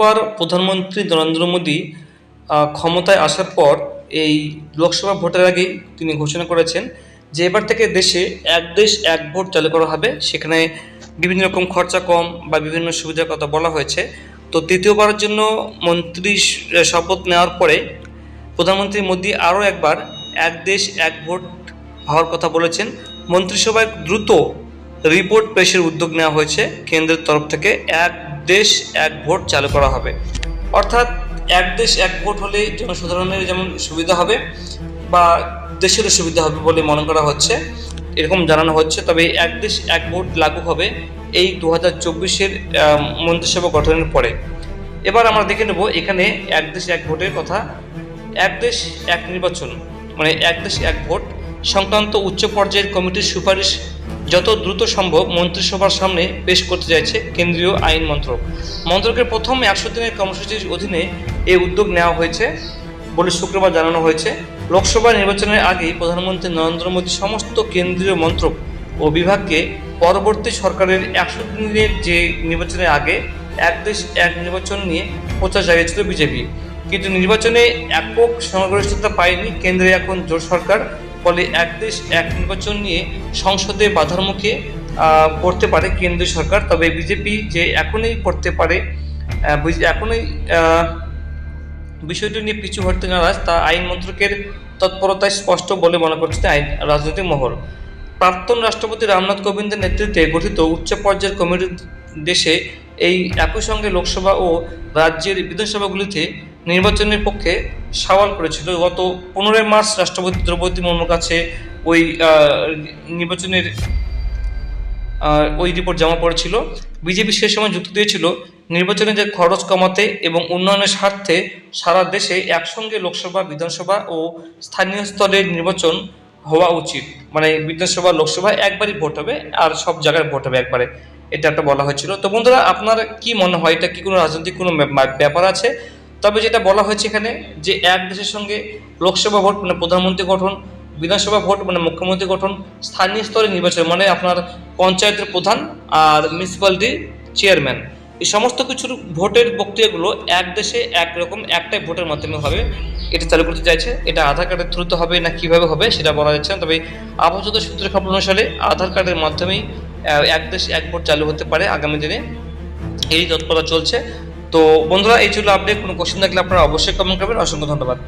বার প্রধানমন্ত্রী নরেন্দ্র মোদী ক্ষমতায় আসার পর এই লোকসভা ভোটের আগেই তিনি ঘোষণা করেছেন যে এবার থেকে দেশে এক দেশ এক ভোট চালু করা হবে। সেখানে বিভিন্ন রকম খরচা কম বা বিভিন্ন সুবিধার কথা বলা হয়েছে। তো তৃতীয়বারের জন্য মন্ত্রী শপথ নেওয়ার পরে প্রধানমন্ত্রী মোদী আরও একবার এক দেশ এক ভোট হওয়ার কথা বলেছেন। মন্ত্রিসভায় দ্রুত রিপোর্ট পেশের উদ্যোগ নেওয়া হয়েছে। কেন্দ্রের তরফ থেকে এক দেশ এক ভোট চালু করা হবে। অর্থাৎ এক দেশ এক ভোট হলে জনসাধারণের যেমন সুবিধা হবে বা দেশেরও সুবিধা হবে বলে মনে করা হচ্ছে, এরকম জানানো হচ্ছে। তবে এক দেশ এক ভোট লাগু হবে এই দু হাজার চব্বিশের মন্ত্রিসভা গঠনের পরে। এবার আমরা দেখে নেব এখানে এক দেশ এক ভোটের কথা। এক দেশ এক নির্বাচন মানে এক দেশ এক ভোট সংক্রান্ত উচ্চ পর্যায়ের কমিটির সুপারিশ যত দ্রুত সম্ভব মন্ত্রিসভার সামনে পেশ করতে চাইছে কেন্দ্রীয় আইন মন্ত্রক। মন্ত্রকের প্রথম একশো দিনের কর্মসূচির অধীনে এই উদ্যোগ নেওয়া হয়েছে বলে শুক্রবার জানানো হয়েছে। লোকসভা নির্বাচনের আগেই প্রধানমন্ত্রী নরেন্দ্র মোদী সমস্ত কেন্দ্রীয় মন্ত্রক ও বিভাগকে পরবর্তী সরকারের একশো দিনের যে নির্বাচনের আগে এক দেশ, এক নির্বাচন নিয়ে প্রচার চালিয়েছিল বিজেপি। কিন্তু নির্বাচনে একক সংখ্যাগরিষ্ঠতা পায়নি কেন্দ্রে এখন জোট সরকার। ফলে এক দেশ এক নির্বাচন নিয়ে সংসদে বাধার মুখে পড়তে পারে কেন্দ্রীয় সরকার। তবে বিজেপি যে এখনই পড়তে পারে এখনই বিষয়টি নিয়ে পিছু হটতে নারাজ, তা আইন মন্ত্রকের তৎপরতায় স্পষ্ট বলে মনে করছে আইন রাজনৈতিক মহল। প্রাক্তন রাষ্ট্রপতি রামনাথ কোবিন্দের নেতৃত্বে গঠিত উচ্চ পর্যায়ের কমিটির দেশে এই একই সঙ্গে লোকসভা ও রাজ্যের বিধানসভাগুলিতে নির্বাচনের পক্ষে সওয়াল করেছিল। গত পনেরোই মার্চ রাষ্ট্রপতি দ্রৌপদী মুর্মুর কাছে ওই নির্বাচনের ওই রিপোর্ট জমা পড়েছিল। বিজেপি সে সময় যুক্তি দিয়েছিল, নির্বাচনে যে খরচ কমাতে এবং উন্নয়নের স্বার্থে সারা দেশে একসঙ্গে লোকসভা, বিধানসভা ও স্থানীয় স্তরের নির্বাচন হওয়া উচিত। মানে বিধানসভা, লোকসভা একবারই ভোট হবে আর সব জায়গায় ভোট হবে একবারে। এটা একটা বলা হয়েছিল। তো বন্ধুরা, আপনার কি মনে হয়? এটা কি কোনো রাজনৈতিক কোনো ব্যাপার আছে? তবে যেটা বলা হয়েছে এখানে যে এক দেশের সঙ্গে লোকসভা ভোট মানে প্রধানমন্ত্রী গঠন, বিধানসভা ভোট মানে মুখ্যমন্ত্রী গঠন, স্থানীয় স্তরে নির্বাচন মানে আপনার পঞ্চায়েতের প্রধান আর মিউনিসিপ্যালিটির চেয়ারম্যান এই সমস্ত কিছুর ভোটের প্রক্রিয়াগুলো এক দেশে একরকম একটাই ভোটের মাধ্যমে হবে। এটা চালু করতে চাইছে। এটা আধার কার্ডের থ্রুতে হবে না কীভাবে হবে সেটা বলা যাচ্ছে না। তবে আপাতত সূত্রের খবর অনুসারে আধার কার্ডের মাধ্যমেই এক দেশ এক ভোট চালু হতে পারে আগামী দিনে। এই তৎপরতা চলছে। তো বন্ধুরা এই ছিল আপডেট কোনো কোশ্চেন থাকলে আপনারা অবশ্যই কমেন্ট করবেন। অসংখ্য ধন্যবাদ।